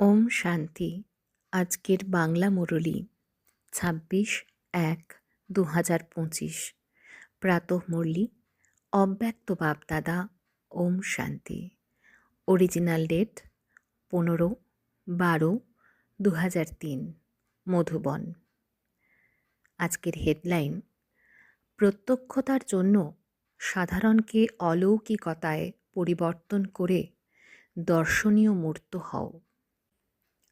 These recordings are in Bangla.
ওম শান্তি। আজকের বাংলা মুরলি, ছাব্বিশ এক দু হাজার পঁচিশ। প্রাতঃ মুরলি, অব্যক্ত বাপদাদা ওম শান্তি। অরিজিনাল ডেট, পনেরো বারো দু হাজার তিন, মধুবন। আজকের হেডলাইন, প্রত্যক্ষতার জন্য সাধারণকে অলৌকিকতায় পরিবর্তন করে দর্শনীয় মূর্ত হও।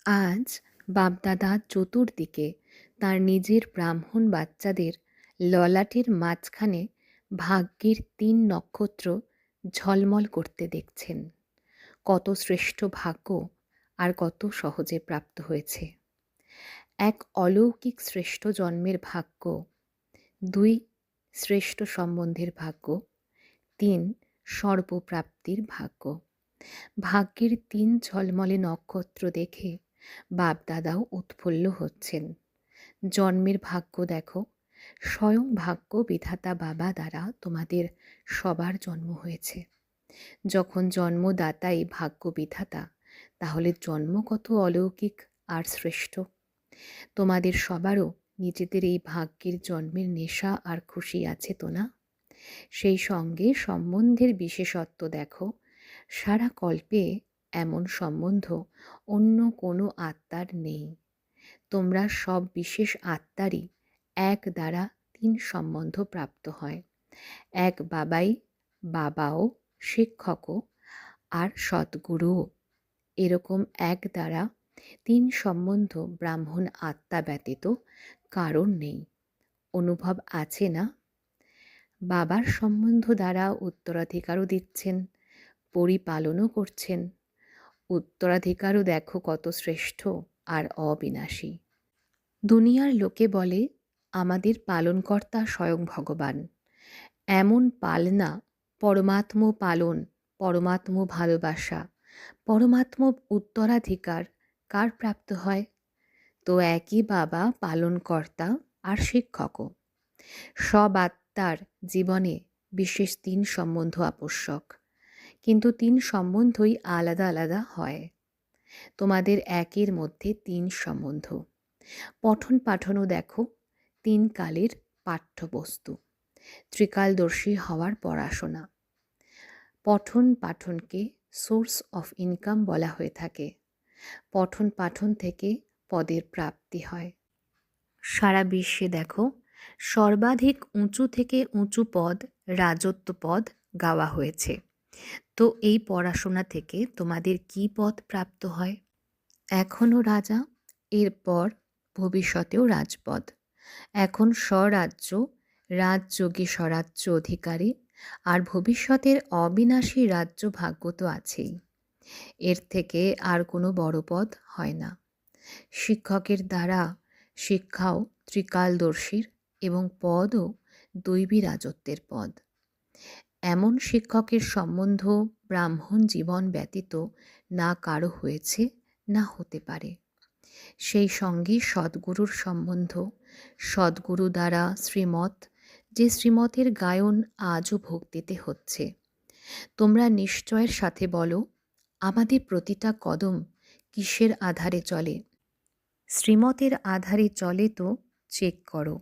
আজ বাপদাদা চতুর্দিকে তার নিজের ব্রাহ্মণ বাচ্চাদের ললাটের মাঝখানে ভাগ্যের তিন নক্ষত্র ঝলমল করতে দেখছেন। কত শ্রেষ্ঠ ভাগ্য আর কত সহজে প্রাপ্ত হয়েছে। এক অলৌকিক শ্রেষ্ঠ জন্মের ভাগ্য, দুই শ্রেষ্ঠ সম্বন্ধের ভাগ্য, তিন সর্বপ্রাপ্তির ভাগ্য। ভাগ্যের তিন ঝলমলে নক্ষত্র দেখে বাপদাদাও উৎফুল্ল হচ্ছেন। জন্মের ভাগ্য দেখো, স্বয়ং ভাগ্য বিধাতা বাবা দ্বারা তোমাদের সবার জন্ম হয়েছে। যখন জন্মদাতাই ভাগ্য বিধাতা, তাহলে জন্ম কত অলৌকিক আর শ্রেষ্ঠ? তোমাদের সবারও নিজেদের এই ভাগ্যের জন্মের নেশা আর খুশি আছে তো না? সেই সঙ্গে সম্বন্ধের বিশেষত্ব দেখো, সারা কল্পে এমন সম্বন্ধ অন্য কোনো আত্মার নেই। তোমরা সব বিশেষ আত্মারই এক দ্বারা তিন সম্বন্ধ প্রাপ্ত হয়। এক বাবাই বাবাও, শিক্ষকও আর সদ্গুরুও। এরকম এক দ্বারা তিন সম্বন্ধ ব্রাহ্মণ আত্মা ব্যতীত কারণ নেই। অনুভব আছে না? বাবার সম্বন্ধ দ্বারা উত্তরাধিকারও দিচ্ছেন, পরিপালনও করছেন। উত্তরাধিকারও দেখো কত শ্রেষ্ঠ আর অবিনাশী। দুনিয়ার লোকে বলে, আমাদের পালনকর্তা স্বয়ং ভগবান। এমন পালনা পরমাত্ম পালন পরমাত্ম ভালোবাসা পরমাত্ম উত্তরাধিকার, কার প্রাপ্ত হয়? তো একই বাবা পালনকর্তা আর শিক্ষকও। সব আত্মার জীবনে বিশেষ তিন সম্বন্ধ আবশ্যক। কিন্তু তিন সম্বন্ধই আলাদা আলাদা হয়। তোমাদের একের মধ্যে তিন সম্বন্ধ। পঠন পাঠনও দেখো, তিন কালের পাঠ্যবস্তু। ত্রিকালদর্শী হওয়ার পড়াশোনা। পঠন পাঠনকে সোর্স অফ ইনকাম বলা হয়ে থাকে। পঠন পাঠন থেকে পদের প্রাপ্তি হয়। সারা বিশ্বে দেখো, সর্বাধিক উঁচু থেকে উঁচু পদ রাজত্ব পদ গাওয়া হয়েছে। তো এই পড়াশোনা থেকে তোমাদের কি পদ প্রাপ্ত হয়? এখনও রাজা, এরপর ভবিষ্যতেও রাজপদ। এখন স্বরাজ্য, রাজযোগী স্বরাজ্য অধিকারী, আর ভবিষ্যতের অবিনাশী রাজ্য ভাগ্য তো আছেই। এর থেকে আর কোনো বড় পদ হয় না। শিক্ষকের দ্বারা শিক্ষাও ত্রিকালদর্শীর এবং পদও দৈবী রাজত্বের পদ। এমন শিক্ষকের সম্বন্ধ ব্রাহ্মণ জীবন ব্যতীত না কারও হয়েছে, না হতে পারে। সেই সঙ্গে সদ্গুরুর সম্বন্ধ, সদ্গুরু দ্বারা শ্রীমত যে শ্রীমতের গায়ন আজও ভক্তিতে হচ্ছে। তোমরা নিশ্চয়ের সাথে বলো, আমাদের প্রতিটা কদম কিসের আধারে চলে? শ্রীমতের আধারে চলে তো চেক করো।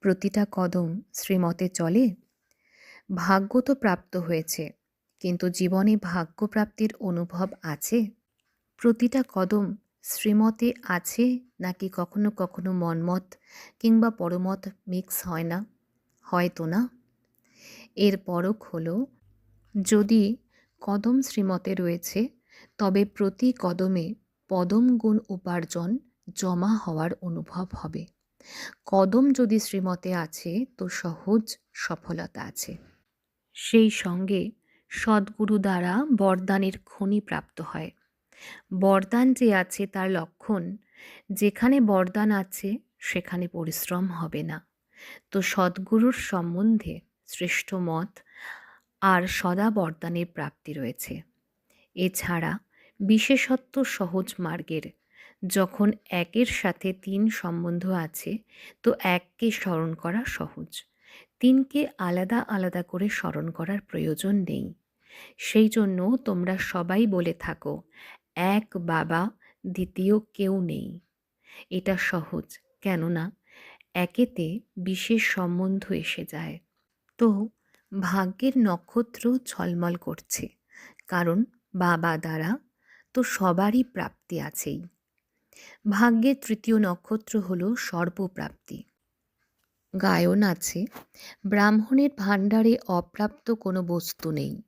প্রতিটা কদম শ্রীমতে চলে? ভাগ্য তো প্রাপ্ত হয়েছে, কিন্তু জীবনে ভাগ্যপ্রাপ্তির অনুভব আছে? প্রতিটা কদম শ্রীমতে আছে নাকি কখনো কখনো মনমত কিংবা পরমত মিক্স হয় না, হয়তো না? এর পরক হলো, যদি কদম শ্রীমতে রয়েছে, তবে প্রতি কদমে পদম গুণ উপার্জন জমা হওয়ার অনুভব হবে। কদম যদি শ্রীমতে আছে, তো সহজ সফলতা আছে। সেই সঙ্গে সদ্গুরু দ্বারা বরদানের খনি প্রাপ্ত হয়। বরদান যে আছে তার লক্ষণ, যেখানে বরদান আছে, সেখানে পরিশ্রম হবে না। তো সদ্গুরুর সম্বন্ধে শ্রেষ্ঠ মত আর সদা বরদানের প্রাপ্তি রয়েছে। এছাড়া বিশেষত্ব সহজ মার্গের, যখন একের সাথে তিন সম্বন্ধ আছে, তো এককে স্মরণ করা সহজ। তিনকে আলাদা আলাদা করে স্মরণ করার প্রয়োজন নেই। সেই জন্য তোমরা সবাই বলে থাকো, এক বাবা, দ্বিতীয় কেউ নেই। এটা সহজ, কেননা একেতে বিশেষ সম্বন্ধ এসে যায়। তো ভাগ্যের নক্ষত্র ঝলমল করছে, কারণ বাবা দ্বারা তো সবারই প্রাপ্তি আছেই। ভাগ্যের তৃতীয় নক্ষত্র হলো সর্বপ্রাপ্তি গায়ন আছে। ব্রাহ্মণের ভাণ্ডারে অপ্রাপ্ত কোনো বস্তু নেই।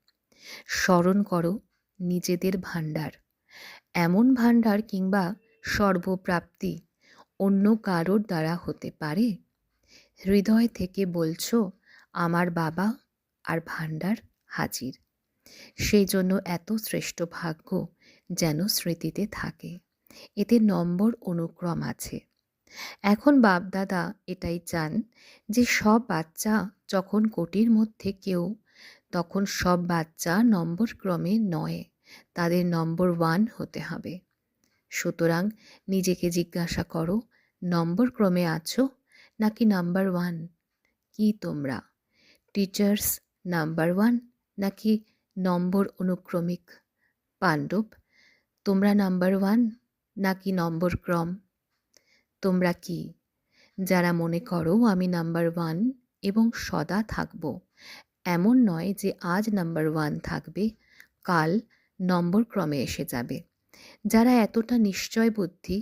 স্মরণ করো, নিজেদের ভাণ্ডার। এমন ভাণ্ডার কিংবা সর্বপ্রাপ্তি অন্য কারোর দ্বারা হতে পারে? হৃদয় থেকে বলছো, আমার বাবা আর ভাণ্ডার হাজির। সেই জন্য এত শ্রেষ্ঠ ভাগ্য যেন স্মৃতিতে থাকে। এতে নম্বর অনুক্রম আছে। এখন বাপদাদা এটাই চান যে সব বাচ্চা যখন কোটির মধ্যে কেউ, তখন সব বাচ্চা নম্বর ক্রমে নয়, তাদের নম্বর ওয়ান হতে হবে। সুতরাং নিজেকে জিজ্ঞাসা করো, নম্বর ক্রমে আছো নাকি নাম্বার ওয়ান? কি তোমরা? টিচার্স নাম্বার ওয়ান নাকি নম্বর অনুক্রমিক? পাণ্ডব, তোমরা নাম্বার ওয়ান নাকি নম্বর ক্রম? তোমরা কি? যারা মনে করো আমি নাম্বার ওয়ান এবং সদা থাকব, এমন নয় যে আজ নাম্বার ওয়ান থাকবে, কাল নম্বর ক্রমে এসে যাবে। যারা এতটা নিশ্চয় বুদ্ধি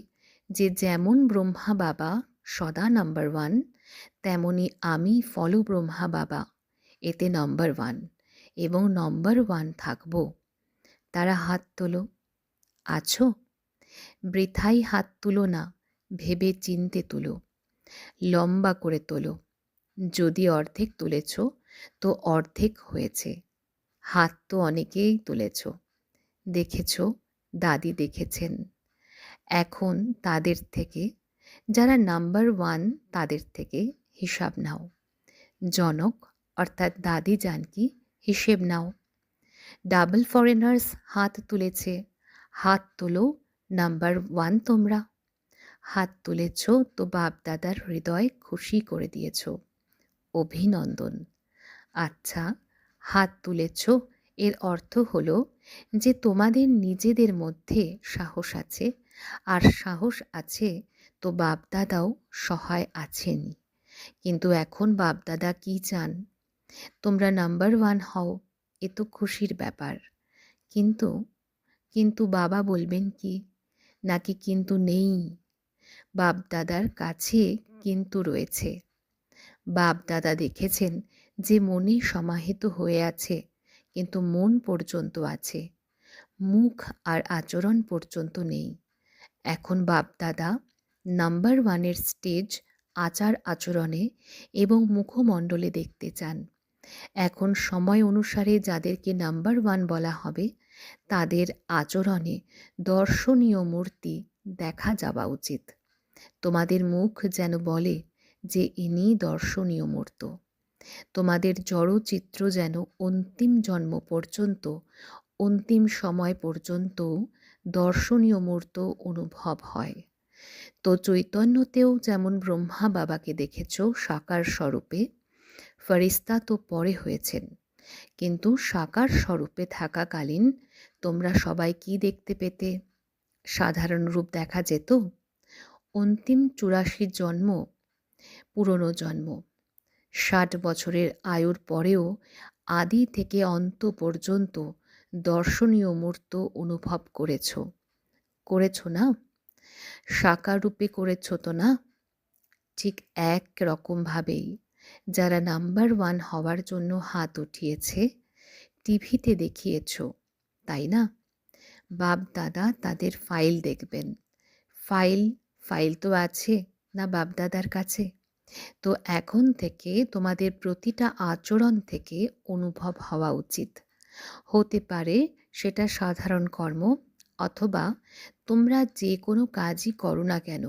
যে যেমন ব্রহ্মা বাবা সদা নাম্বার ওয়ান তেমনি আমি ফলো ব্রহ্মা বাবা, এতে নম্বর ওয়ান এবং নম্বর ওয়ান থাকব। তারা হাত তোলো। আছো? বৃথাই হাত তুলো না। ভেবে চিনতে তুলো, লম্বা করে তোলো। যদি অর্ধেক তুলেছ, তো অর্ধেক হয়েছে। হাত তো অনেকেই তুলেছ। দেখেছ, দাদি দেখেছেন। এখন তাদের থেকে, যারা নাম্বার ওয়ান, তাদের থেকে হিসাব নাও। জনক, অর্থাৎ দাদি জানকি হিসেব নাও। ডাবল ফরেনার্স হাত তুলেছে। হাত তোলো, নাম্বার ওয়ান তোমরা। হাত তুলেছ তো বাপ দাদার হৃদয় খুশি করে দিয়েছ। অভিনন্দন। আচ্ছা হাত তুলেছ এর অর্থ হলো যে তোমাদের নিজেদের মধ্যে সাহস আছে, আর সাহস আছে তো বাপদাদাও সহায় আছেনই কিন্তু এখন বাপদাদা কি চান? তোমরা নাম্বার ওয়ান হও, এ তো খুশির ব্যাপার। কিন্তু কিন্তু বাবা বলবেন কি? নাকি কিন্তু নেই? বাপ দাদার কাছে কিন্তু রয়েছে। বাপ দাদা দেখেছেন যে মনে সমাহিত হয়ে আছে, কিন্তু মন পর্যন্ত আছে। মুখ আর আচরণ পর্যন্ত নেই। এখন বাপ দাদা নাম্বার ওয়ানের স্টেজ, আচার আচরণে এবং মুখমণ্ডলে দেখতে চান। এখন সময় অনুসারে যাদেরকে নাম্বার ওয়ান বলা হবে, তাদের আচরণে দর্শনীয় মূর্তি দেখা যাওয়া উচিত। তোমাদের মুখ যেন বলে যে ইনি দর্শনীয় মূর্ত। তোমাদের জড়চিত্র যেন অন্তিম জন্ম পর্যন্ত, অন্তিম সময় পর্যন্ত দর্শনীয় মূর্ত অনুভব হয়। তো চৈতন্যতেও যেমন ব্রহ্মা বাবাকে দেখেছ সাকার স্বরূপে ফরিস্তা তো পরে হয়েছেন। কিন্তু সাকার স্বরূপে থাকাকালীন তোমরা সবাই কি দেখতে পেতে? সাধারণ রূপ দেখা যেত? অন্তিম চুরাশি জন্ম, পুরনো জন্ম। ষাট বছরের আয়ুর পরেও আদি থেকে অন্ত পর্যন্ত দর্শনীয় মূর্ত অনুভব করেছ। করেছ না? সাকার রূপে করেছ তো না? ঠিক এক রকমভাবেই যারা নাম্বার ওয়ান হওয়ার জন্য হাত উঠিয়েছে, টিভিতে দেখিয়েছ, তাই না? বাপ দাদা তাদের ফাইল দেখবেন। ফাইল ফাইল তো আছে, না বাপদাদার কাছে? তো এখন থেকে তোমাদের প্রতিটা আচরণ থেকে অনুভব হওয়া উচিত। হতে পারে সেটা সাধারণ কর্ম, অথবা তোমরা যে কোনো কাজই করো না কেন,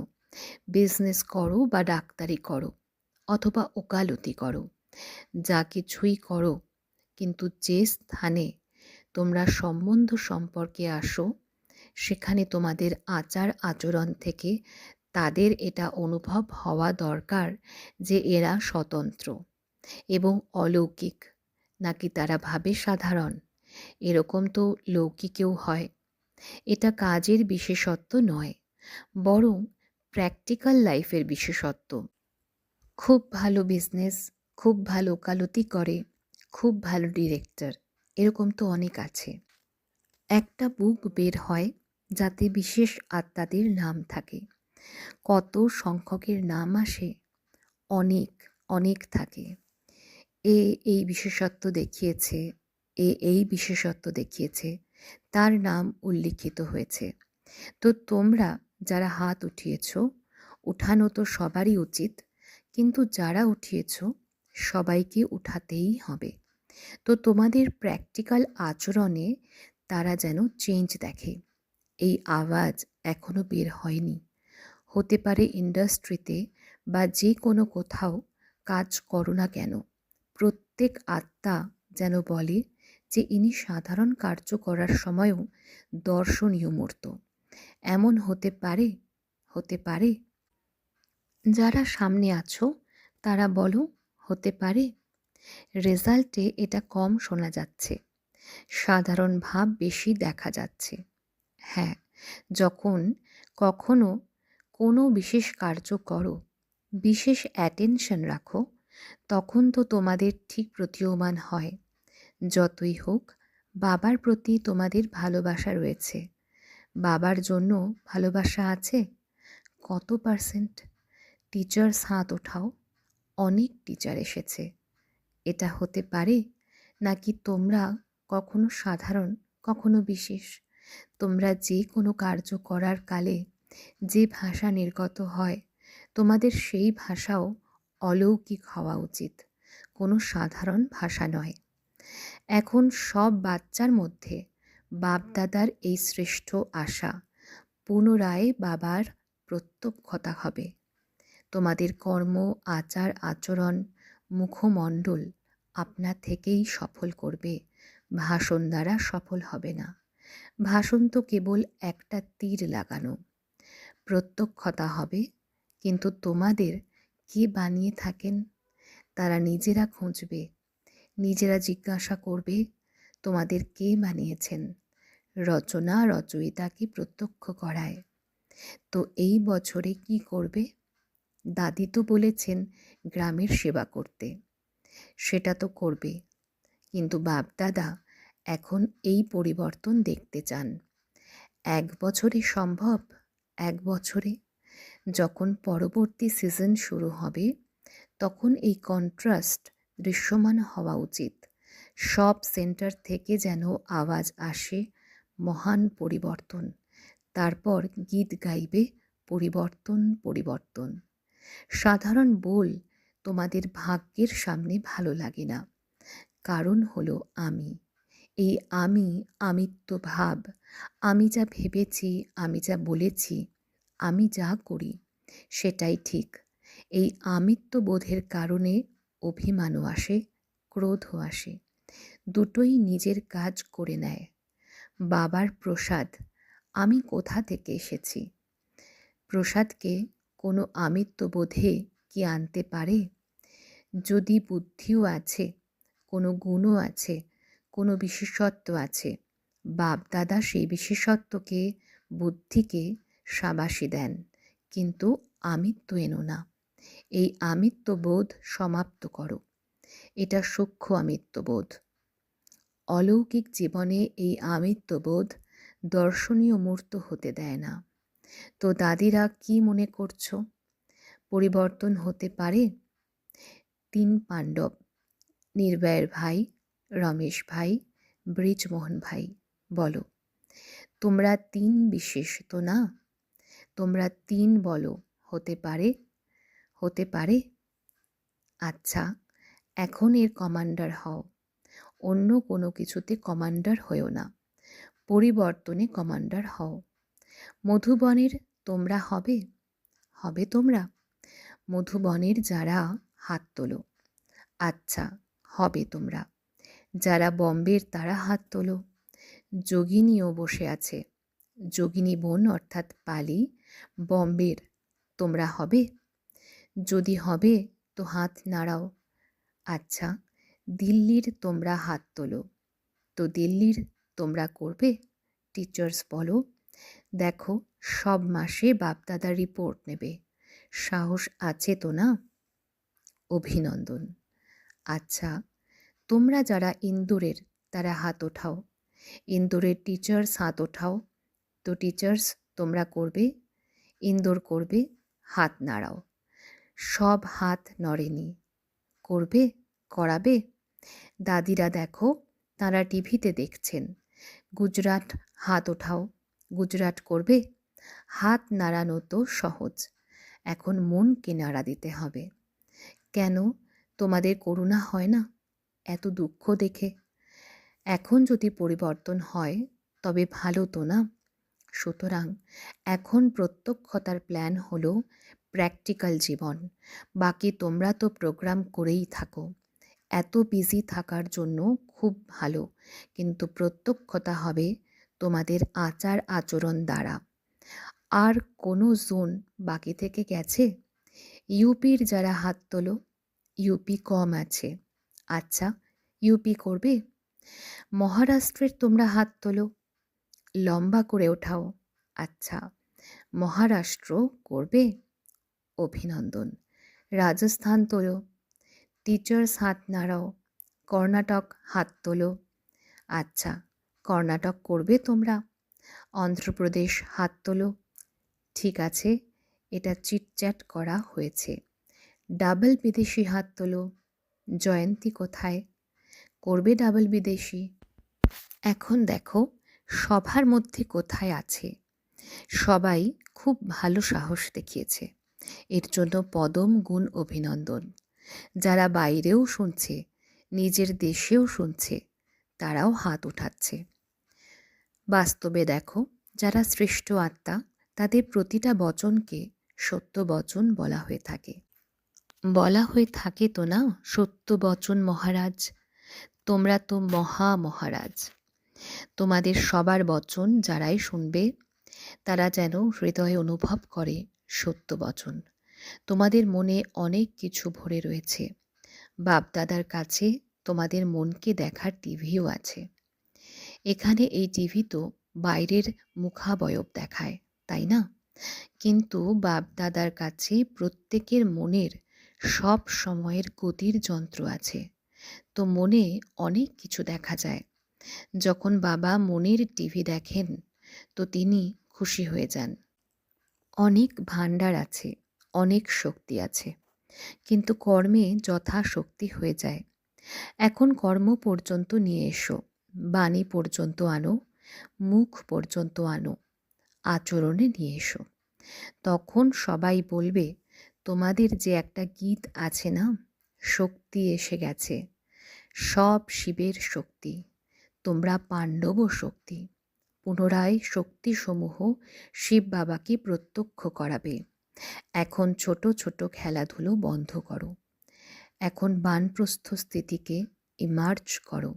বিজনেস করো বা ডাক্তারি করো, অথবা ওকালতি করো, যা কিছুই করো, কিন্তু যে স্থানে তোমরা সম্বন্ধ সম্পর্কে আসো সেখানে তোমাদের আচার আচরণ থেকে তাদের এটা অনুভব হওয়া দরকার যে এরা স্বতন্ত্র এবং অলৌকিক, নাকি তারা ভাবে সাধারণ। এরকম তো লৌকিকেও হয়। এটা কাজের বিশেষত্ব নয়, বরং প্র্যাকটিক্যাল লাইফের বিশেষত্ব। খুব ভালো বিজনেস খুব ভালো ওকালতি করে, খুব ভালো ডিরেক্টর এরকম তো অনেক আছে। একটা বুক বের হয় যাতে বিশেষ আত্মাদের নাম থাকে। কত সংখ্যকের নাম আসে? অনেক অনেক থাকে। এ এই বিশেষত্ব দেখিয়েছে, এ এই বিশেষত্ব দেখিয়েছে, তার নাম উল্লিখিত হয়েছে। তো তোমরা যারা হাত উঠিয়েছ, উঠানো তো সবারই উচিত, কিন্তু যারা উঠিয়েছ, সবাইকে উঠাতেই হবে। তো তোমাদের প্র্যাকটিক্যাল আচরণে তারা যেন চেঞ্জ দেখে। এই আওয়াজ এখনও বের হয়নি। হতে পারে ইন্ডাস্ট্রিতে বা যে কোনো কোথাও কাজ করো না কেন। প্রত্যেক আত্মা যেন বলে যে ইনি সাধারণ কার্য করার সময়ও দর্শনীয় মূর্ত। এমন হতে পারে? হতে পারে। যারা সামনে আছো, তারা বলো, হতে পারে। রেজাল্টে এটা কম শোনা যাচ্ছে। সাধারণ ভাব বেশি দেখা যাচ্ছে। হ্যাঁ যখন কখনো কোনো বিশেষ কার্য করো, বিশেষ অ্যাটেনশন রাখো, তখন তো তোমাদের ঠিক প্রতীয়মান হয়। যতই হোক, বাবার প্রতি তোমাদের ভালোবাসা রয়েছে। বাবার জন্য ভালোবাসা আছে? কত পার্সেন্ট টিচার্স হাত ওঠাও, অনেক টিচার এসেছে। এটা হতে পারে নাকি তোমরা কখনো সাধারণ, কখনো বিশেষ? তোমরা যে কোনো কার্য করার কালে যে ভাষা নির্গত হয়, তোমাদের সেই ভাষাও অলৌকিক হওয়া উচিত। কোনো সাধারণ ভাষা নয়। এখন সব বাচ্চার মধ্যে বাপদাদার এই শ্রেষ্ঠ আশা পুনরায় বাবার প্রত্যক্ষতা হবে। তোমাদের কর্ম, আচার, আচরণ, মুখমণ্ডল আপনা থেকেই সফল করবে, ভাষণ দ্বারা সফল হবে না। ভাষণ তো কেবল একটা তীর লাগানো। প্রত্যক্ষতা হবে, কিন্তু তোমাদের কে বানিয়ে থাকেন? তারা নিজেরা খুঁজবে, নিজেরা জিজ্ঞাসা করবে, তোমাদের কে বানিয়েছেন? রচনা রচয়িতাকে প্রত্যক্ষ করায়। তো এই বছরে কি করবে? দাদি তো বলেছেন গ্রামের সেবা করতে। সেটা তো করবে। কিন্তু বাপদাদা এখন এই পরিবর্তন দেখতে চান। এক বছরে সম্ভব? এক বছরে? যখন পরবর্তী সিজন শুরু হবে, তখন এই কন্ট্রাস্ট দৃশ্যমান হওয়া উচিত। সব সেন্টার থেকে যেন আওয়াজ আসে, মহান পরিবর্তন। তারপর গীত গাইবে, পরিবর্তন পরিবর্তন। সাধারণ বল তোমাদের ভাগ্যের সামনে ভালো লাগে না। কারণ হলো আমি। এই আমি আমিত্ব ভাব। আমি যা ভেবেছি, আমি যা বলেছি, আমি যা করি, সেটাই ঠিক। এই আমিত্ব বোধের কারণে অভিমানও আসে, ক্রোধও আসে। দুটোই নিজের কাজ করে নেয়। বাবার প্রসাদ, আমি কোথা থেকে এসেছি? প্রসাদকে কোনো আমিত্ববোধে কি আনতে পারে? যদি বুদ্ধিও আছে, কোনো গুণও আছে কোনো বিশেষত্ব আছে। বাপ দাদা সেই বিশেষত্বকে, বুদ্ধিকে সাবাসী দেন, কিন্তু আমিত্ব এনো না। এই আমিত্ববোধ সমাপ্ত করো। এটা সূক্ষ্ম আমিত্ববোধ। অলৌকিক জীবনে এই আমিত্ববোধ দর্শনীয় মূর্ত হতে দেয় না। তো দাদিরা কি মনে করছ? পরিবর্তন হতে পারে? তিন পাণ্ডব নির্বায়ের ভাই রমেশ ভাই, ব্রিজমোহন ভাই, বলো, তোমরা তিন বিশেষ তো না? তোমরা তিন বলো, হতে পারে? হতে পারে? আচ্ছা এখন এর কমান্ডার হও, অন্য কোনো কিছুতে কমান্ডার হয়েও না, পরিবর্তনে কমান্ডার হও। মধুবনের তোমরা হবে? হবে তোমরা, মধুবনের যারা হাত তোলো আচ্ছা হবে তোমরা। যারা বম্বের তারা হাত তোলো। যোগিনীও বসে আছে। যোগিনী বোন অর্থাৎ পালি, বম্বের তোমরা হবে? যদি হবে তো হাত নাড়াও। আচ্ছা দিল্লির তোমরা হাত তোলো। তো দিল্লির তোমরা করবে? টিচার্স বলো। দেখো, সব মাসে বাপদাদার রিপোর্ট নেবে। সাহস আছে তো না? অভিনন্দন। আচ্ছা তোমরা যারা ইন্দুরের, তারা হাত ওঠাও। ইন্দুরের টিচার্স হাত ওঠাও। তো টিচার্স তোমরা করবে, ইন্দোর করবে, হাত নাড়াও। সব হাত নড়েনি। করবে, করাবে? দাদিরা দেখো, তারা টিভিতে দেখছেন। গুজরাট হাত ওঠাও। গুজরাট করবে? হাত নাড়ানো তো সহজ। এখন মনকে নাড়া দিতে হবে। কেন? তোমাদের করুণা হয় না? এত দুঃখ দেখে। এখন যদি পরিবর্তন হয়, তবে ভালো তো না? সুতরাং এখন প্রত্যক্ষতার প্ল্যান হলো প্র্যাকটিক্যাল জীবন। বাকি তোমরা তো প্রোগ্রাম করেই থাকো। এত বিজি থাকার জন্য খুব ভালো। কিন্তু প্রত্যক্ষতা হবে তোমাদের আচার আচরণ দ্বারা। আর কোনো জোন বাকি থেকে গেছে? ইউপির যারা হাত তোলো ইউপি কম আছে। আচ্ছা ইউপি করবে? মহারাষ্ট্রের তোমরা হাত তোলো, লম্বা করে ওঠাও। আচ্ছা মহারাষ্ট্র করবে? অভিনন্দন। রাজস্থান তোলো টিচার্স হাত নাড়াও, কর্ণাটক হাত তোলো। আচ্ছা কর্ণাটক করবে তোমরা? অন্ধ্রপ্রদেশ হাত তোলো। ঠিক আছে, এটা চিটচ্যাট করা হয়েছে। ডাবল বিদেশি হাত তোলো। জয়ন্তী কোথায়? করবে ডাবল বিদেশি। এখন দেখো সবার মধ্যে কোথায় আছে। সবাই খুব ভালো সাহস দেখিয়েছে। এর জন্য পদম গুণ অভিনন্দন। যারা বাইরেও শুনছে, নিজের দেশেও শুনছে, তারাও হাত উঠাচ্ছে। বাস্তবে দেখো যারা শ্রেষ্ঠ আত্মা, তাদের প্রতিটা বচনকে সত্য বচন বলা হয়ে থাকে। বলা হয়ে থাকে তো না? সত্য বচন মহারাজ, তোমরা তো মহা মহারাজ তোমাদের সবার বচন যারাই শুনবে, তারা যেন হৃদয়ে অনুভব করে সত্য বচন তোমাদের মনে অনেক কিছু ভরে রয়েছে। বাপদাদার কাছে তোমাদের মনকে দেখার টিভিও আছে। এখানে এই টিভি তো বাইরের মুখাবয়ব দেখায়, তাই না? কিন্তু বাপদাদার কাছে প্রত্যেকের মনের সব সময়ের গতির যন্ত্র আছে। তো মনে অনেক কিছু দেখা যায়। যখন বাবা মনের টিভি দেখেন, তো তিনি খুশি হয়ে যান। অনেক ভাণ্ডার আছে, অনেক শক্তি আছে। কিন্তু কর্মে যথাশক্তি হয়ে যায়। এখন কর্ম পর্যন্ত নিয়ে এসো, বাণী পর্যন্ত আনো, মুখ পর্যন্ত আনো, আচরণে নিয়ে এসো। তখন সবাই বলবে তোমাদের যে একটা গীত আছে না, শক্তি এসে গেছে। সব শিবের শক্তি, তোমরা পাণ্ডব শক্তি। পুনরায় শক্তিসমূহ শিব বাবাকে প্রত্যক্ষ করাবে। এখন ছোট ছোট খেলাধুলো বন্ধ করো। এখন বানপ্রস্থ স্থিতিকে ইমার্জ করো।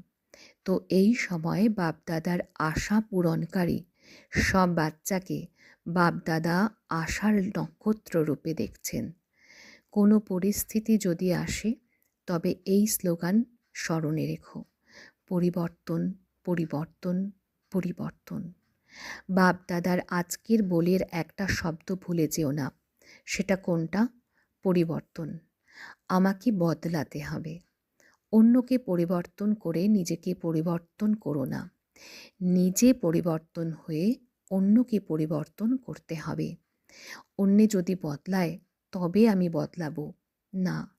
তো এই সময়ে বাপদাদার আশা পূরণকারী সব বাচ্চাকে বাপদাদা আশার নক্ষত্র রূপে দেখছেন। কোনো পরিস্থিতি যদি আসে, তবে এই স্লোগান স্মরণে রেখো। পরিবর্তন পরিবর্তন পরিবর্তন। বাপদাদার আজকের বলের একটা শব্দ ভুলে যেও না। সেটা কোনটা? পরিবর্তন। আমাকে বদলাতে হবে। অন্যকে পরিবর্তন করে নিজেকে পরিবর্তন করো না। নিজে পরিবর্তন হয়ে অন্যকে পরিবর্তন করতে হবে। অন্যে যদি বদলায়, তবে আমি বদলাবো। না,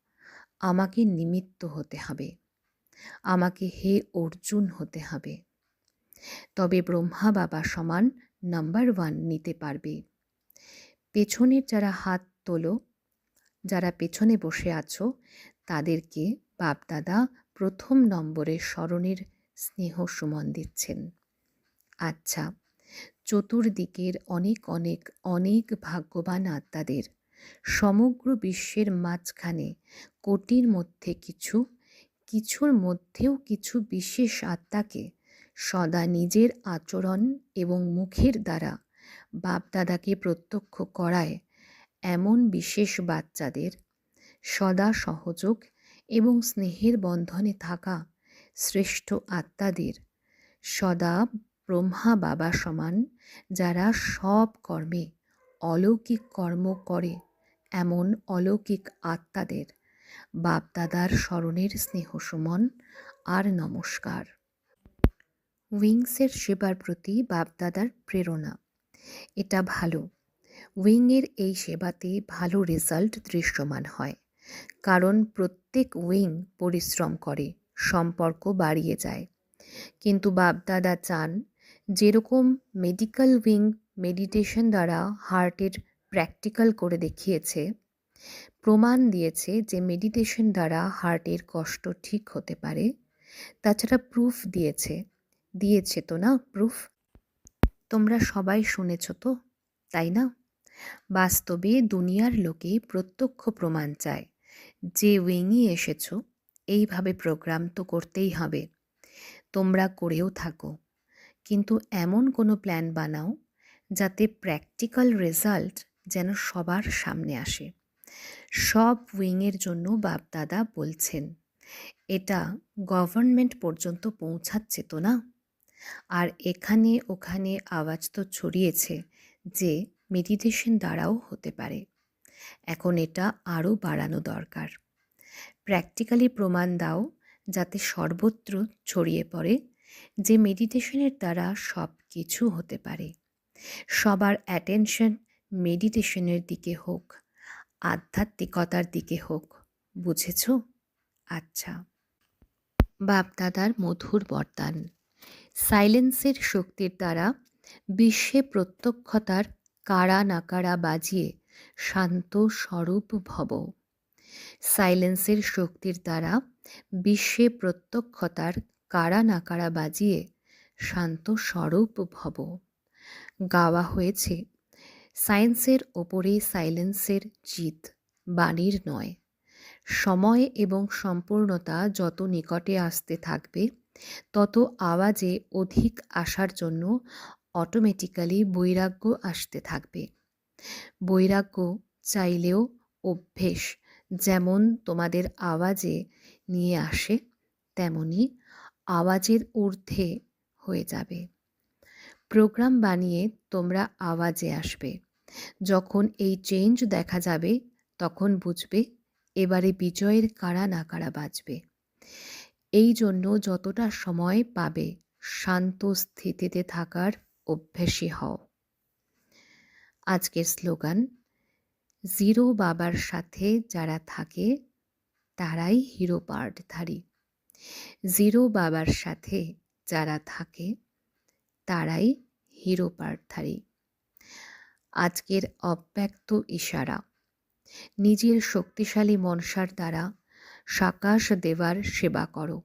আমাকে নিমিত্ত হতে হবে। আমাকে হে অর্জুন হতে হবে। তবে ব্রহ্মা বাবা সমান নাম্বার ওয়ান নিতে পারবে। পেছনের যারা হাত তোলো, যারা পেছনে বসে আছো, তাদেরকে বাপদাদা প্রথম নম্বরে স্মরণের স্নেহ সুমন দিচ্ছেন। আচ্ছা চতুর্দিকের অনেক অনেক অনেক ভাগ্যবান আত্মাদের। সমগ্র বিশ্বের মাঝখানে কোটির মধ্যে কিছু, কিছুর মধ্যেও কিছু বিশেষ আত্মাকে সদা নিজের আচরণ এবং মুখের দ্বারা বাপদাদাকে প্রত্যক্ষ করায় এমন বিশেষ বাচ্চাদের সদা সহযোগ এবং স্নেহের বন্ধনে থাকা শ্রেষ্ঠ আত্মাদের সদা ব্রহ্মা বাবা সমান, যারা সব কর্মে অলৌকিক কর্ম করে এমন অলৌকিক আত্মাদের। বাপদাদার স্মরণের স্নেহ সুমন, আর নমস্কার। উইংসের সেবার প্রতি বাপদাদার প্রেরণা। এটা ভালো। উইংয়ের এই সেবাতে ভালো রেজাল্ট দৃশ্যমান হয়, কারণ প্রত্যেক উইং পরিশ্রম করে, সম্পর্ক বাড়িয়ে যায়। কিন্তু বাপদাদা চান যেরকম মেডিকেল উইং মেডিটেশন দ্বারা হার্টের প্র্যাকটিক্যাল করে দেখিয়েছে, প্রমাণ দিয়েছে যে মেডিটেশন দ্বারা হার্টের কষ্ট ঠিক হতে পারে। তাছাড়া প্রুফ দিয়েছে। দিয়েছে তো না প্রুফ তোমরা সবাই শুনেছ তো? তাই না? বাস্তবে দুনিয়ার লোকে প্রত্যক্ষ প্রমাণ চায়। যে উইংই এসেছ, এইভাবে প্রোগ্রাম তো করতেই হবে। তোমরা করেও থাকো। কিন্তু এমন কোনো প্ল্যান বানাও যাতে প্র্যাকটিক্যাল রেজাল্ট যেন সবার সামনে আসে। সব উইংয়ের জন্য বাপদাদা বলছেন, এটা গভর্নমেন্ট পর্যন্ত পৌঁছাচ্ছে তো না? আর এখানে ওখানে আওয়াজ তো ছড়িয়েছে যে মেডিটেশন দ্বারাও হতে পারে। এখন এটা আরও বাড়ানো দরকার। প্র্যাকটিক্যালি প্রমাণ দাও যাতে সর্বত্র ছড়িয়ে পড়ে যে মেডিটেশনের দ্বারা সব কিছু হতে পারে। সবার অ্যাটেনশন মেডিটেশনের দিকে হোক, আধ্যাত্মিকতার দিকে হোক, বুঝেছ? আচ্ছা। বাপদাদার মধুর বরদান। সাইলেন্সের শক্তির দ্বারা বিশ্বে প্রত্যক্ষতার কারা নাকারা বাজিয়ে শান্ত স্বরূপ ভব। সাইলেন্সের শক্তির দ্বারা বিশ্বে প্রত্যক্ষতার কারা নাকারা বাজিয়ে শান্ত স্বরূপ ভব। গাওয়া হয়েছে, সায়েন্সের ওপরে সাইলেন্সের জিত, বাণীর নয়। সময় এবং সম্পূর্ণতা যত নিকটে আসতে থাকবে, তত আওয়াজে অধিক আসার জন্য অটোমেটিক্যালি বৈরাগ্য আসতে থাকবে। বৈরাগ্য চাইলেও অভ্যেস যেমন তোমাদের আওয়াজে নিয়ে আসে, তেমনি আওয়াজের ঊর্ধ্বে হয়ে যাবে। প্রোগ্রাম বানিয়ে তোমরা আওয়াজে আসবে। যখন এই চেঞ্জ দেখা যাবে, তখন বুঝবে এবারে বিজয়ের কারা না কারা বাজবে। এই জন্য যতটা সময় পাবে, শান্ত স্থিতিতে থাকার অভ্যাসী হও। আজকের স্লোগান, জিরো বাবার সাথে যারা থাকে, তারাই হিরো পার্টধারী। জিরো বাবার সাথে যারা থাকে, তারাই হিরো পার্টধারী আজকের অব্যক্ত ইশারা, নিজের শক্তিশালী মনসার দ্বারা সাকাশ দেবার সেবা করো।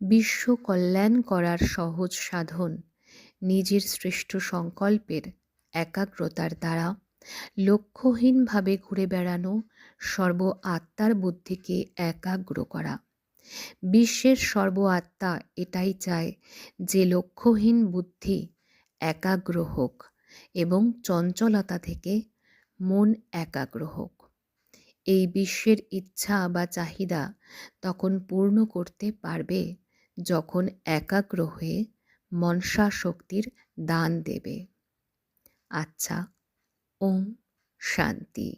বিশ্ব কল্যাণ করার সহজ সাধন নিজের শ্রেষ্ঠ সংকল্পের একাগ্রতার দ্বারা লক্ষ্যহীনভাবে ঘুরে বেড়ানো সর্ব আত্মার বুদ্ধিকে একাগ্র করা। বিশ্বের সর্ব আত্মা এটাই চায় যে লক্ষ্যহীন বুদ্ধি একাগ্র হোক এবং চঞ্চলতা থেকে মন একাগ্র হোক। এই বিশ্বের ইচ্ছা বা চাহিদা তখন পূর্ণ করতে পারবে যখন একাগ্র হয়ে মনসা শক্তির দান দেবে। আচ্ছা ওম শান্তি।